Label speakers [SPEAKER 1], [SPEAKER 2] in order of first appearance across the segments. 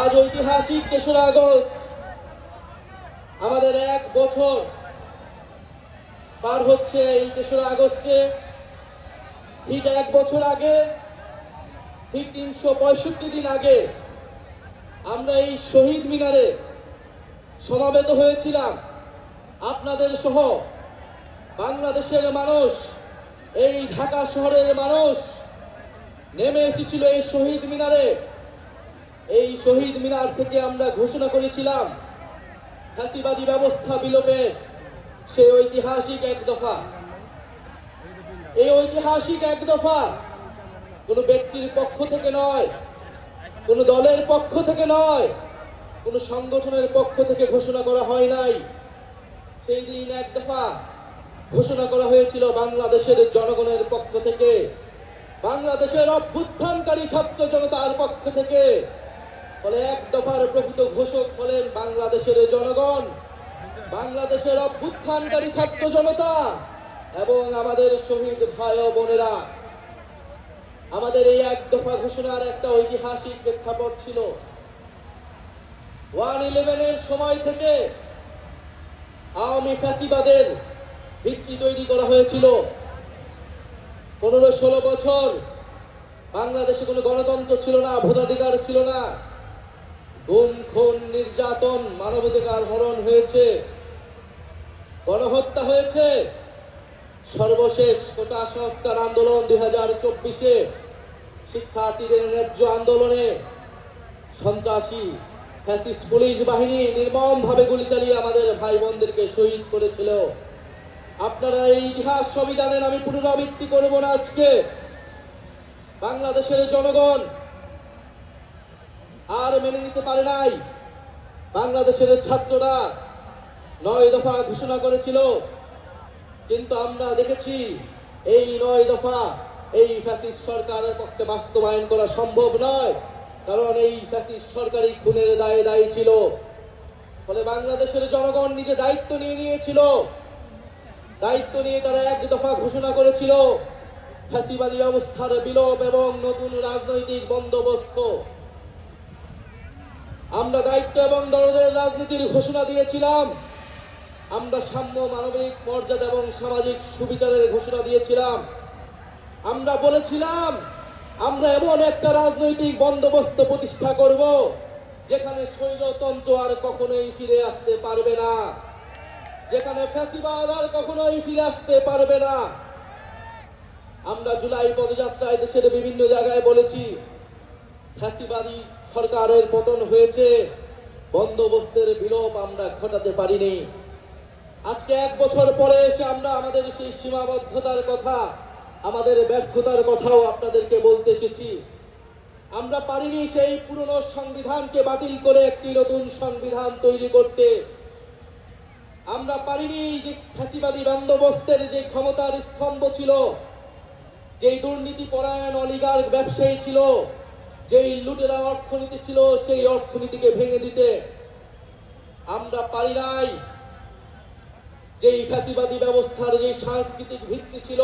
[SPEAKER 1] আজ ঐতিহাসিক তেসরা আগস্ট, আমাদের এক বছর পার হচ্ছে এই তেসরা আগস্টে। ঠিক এক বছর আগে, ঠিক তিনশো পঁয়ষট্টি দিন আগে আমরা এই শহীদ মিনারে সমাবেত হয়েছিলাম। আপনাদের সহ বাংলাদেশের মানুষ, এই ঢাকা শহরের মানুষ নেমে এসেছিল এই শহীদ মিনারে। এই শহীদ মিনার থেকে আমরা ঘোষণা করেছিলাম ফাঁসিবাদী ব্যবস্থা বিলোপে সেই ঐতিহাসিক এক দফা। এই ঐতিহাসিক এক দফা কোনো ব্যক্তির পক্ষ থেকে নয়, কোনো দলের পক্ষ থেকে নয়, কোনো সংগঠনের পক্ষ থেকে ঘোষণা করা হয় নাই। সেই দিন এক দফা ঘোষণা করা হয়েছিল বাংলাদেশের জনগণের পক্ষ থেকে। বাংলাদেশের অভ্যুত্থানকারী ছাত্র জনতার পক্ষ থেকে ফলে এক দফার প্রকৃত ঘোষক হলেন বাংলাদেশের জনগণ। বাংলাদেশের অভ্যুত্থানকারী ছাত্র জনতা এবং আমাদের শহীদ ভাই ও বোনেরা। আমাদের এই এক দফা ঘোষণার একটা ঐতিহাসিক প্রেক্ষাপট ছিল। ওয়ান ইলেভেনের সময় থেকে আওয়ামী ফ্যাসিবাদের ভিত্তি তৈরি করা হয়েছিল। পনেরো ষোলো বছর বাংলাদেশে কোনো গণতন্ত্র ছিল না, ভোটাধিকার ছিল না। গুম, খুন, নির্যাতন, মানবাধিকার হরণ হয়েছে, গণহত্যা হয়েছে। সর্বশেষ কোটা সংস্কার আন্দোলন দুই হাজার চব্বিশে, শিক্ষার্থীদের ন্যায্য আন্দোলনে সন্ত্রাসী, ফ্যাসিস্ট পুলিশ বাহিনী নির্মমভাবে গুলি চালিয়ে আমাদের ভাই বোনদেরকে শহীদ করেছিল। আপনারা এই ইতিহাস সবই জানেন আমি পুনরাবৃত্তি করব না আজকে। বাংলাদেশের জনগণ আর মেনে নিতে পারে নাই। বাংলাদেশের ছাত্ররা নয় দফা ঘোষণা করেছিল, কিন্তু আমরা দেখেছি এই নয় দফা এই ফ্যাসিস্ট সরকারের পক্ষে বাস্তবায়ন করা সম্ভব নয়, কারণ এই ফ্যাসিস্ট সরকারি খুনের দায়ে দায়ী ছিল। ফলে বাংলাদেশের জনগণ নিজে দায়িত্ব নিয়ে নিয়েছিল। দায়িত্ব নিয়ে তারা এক দফা ঘোষণা করেছিল, ফ্যাসিবাদী ব্যবস্থার বিলোপ এবং নতুন রাজনৈতিক বন্দোবস্ত। আমরা দায়িত্ব এবং দলদের রাজনীতির ঘোষণা দিয়েছিলাম। আমরা সাম্য মানবিক মর্যাদা এবং সামাজিক সুবিচারের ঘোষণা দিয়েছিলাম। আমরা বলেছিলাম, আমরা এমন একটা রাজনৈতিক বন্দোবস্ত প্রতিষ্ঠা করব, যেখানে স্বৈরতন্ত্র আর কখনোই ফিরে আসতে পারবে না। যেখানে ফ্যাসিবাদ আর কখনোই ফিরে আসতে পারবে না। আমরা জুলাই পদযাত্রায় দেশের বিভিন্ন জায়গায় বলেছি, ফ্যাসিবাদী সরকারের পতন হয়েছে, বন্দোবস্তের বিলোপ আমরা ঘটাতে পারিনি। আজকে এক বছর পরে এসে আমরা আমাদের সেই সীমাবদ্ধতার কথা, আমাদের ব্যর্থতার কথাও আপনাদেরকে বলতে এসেছি। আমরা পারিনি সেই পুরনো সংবিধানকে বাতিল করে একটি নতুন সংবিধান তৈরি করতে। আমরা পারিনি যে ফ্যাসিবাদী বন্দোবস্তের যে ক্ষমতার স্তম্ভ ছিল, যেই দুর্নীতি পরায়ণ অলিগার ব্যবসায়ী ছিল, যেই লুটেরা অর্থনীতি ছিল, সেই অর্থনীতিকে ভেঙে দিতে আমরা পারি নাই। যেই ফ্যাসিবাদী ব্যবস্থার যে সাংস্কৃতিক ভিত্তি ছিল,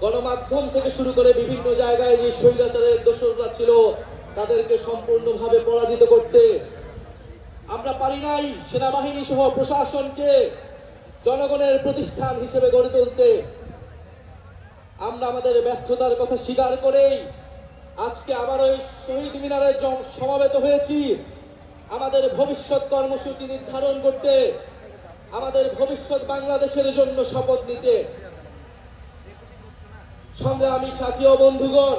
[SPEAKER 1] গণমাধ্যম থেকে শুরু করে বিভিন্ন জায়গায় যে স্বৈরাচারের দোসররা ছিল, তাদেরকে সম্পূর্ণভাবে পরাজিত করতে আমরা পারি নাই সেনাবাহিনী সহ প্রশাসনকে জনগণের প্রতিষ্ঠান হিসেবে গড়ে তুলতে। আমরা আমাদের ব্যর্থতার কথা স্বীকার করেই আজকে আবার ওই শহীদ মিনারে সমাবেত হয়েছি। আমাদের ভবিষ্যৎ কর্মসূচি নির্ধারণ করতে, আমাদের ভবিষ্যৎ বাংলাদেশের জন্য শপথ নিতে। সংগ্রামী সাথী ও বন্ধুগণ,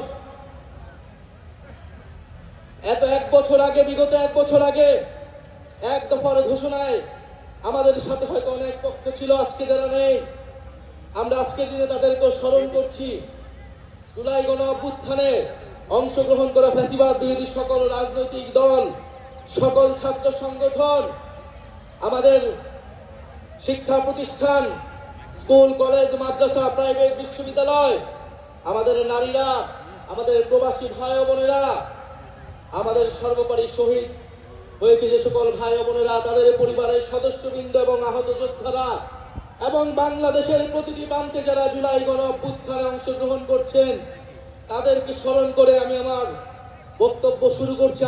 [SPEAKER 1] এত এক বছর আগে, বিগত এক বছর আগে এক দফার ঘোষণায় আমাদের সাথে হয়তো অনেক পক্ষ ছিল, আজকে যারা নেই, আমরা আজকের দিনে তাদেরকে স্মরণ করছি। জুলাই গণ অভ্যুত্থানে অংশগ্রহণ করা ফ্যাসিবাদ বিরোধী সকল রাজনৈতিক দল, সকল ছাত্র সংগঠন, আমাদের শিক্ষা প্রতিষ্ঠান, স্কুল, কলেজ, মাদ্রাসা, প্রাইভেট বিশ্ববিদ্যালয়, আমাদের নারীরা, আমাদের প্রবাসী ভাই বোনেরা, আমাদের সর্বোপরি শহীদ হয়েছে যে সকল ভাই বোনেরা, তাদের পরিবারের সদস্যবৃন্দ এবং আহত যোদ্ধারা এবং বাংলাদেশের প্রতিটি প্রান্তে যারা জুলাই গণ অভ্যুত্থানে অংশগ্রহণ করছেন, তাদেরকে স্মরণ করে আমি আমার বক্তব্য শুরু করছে।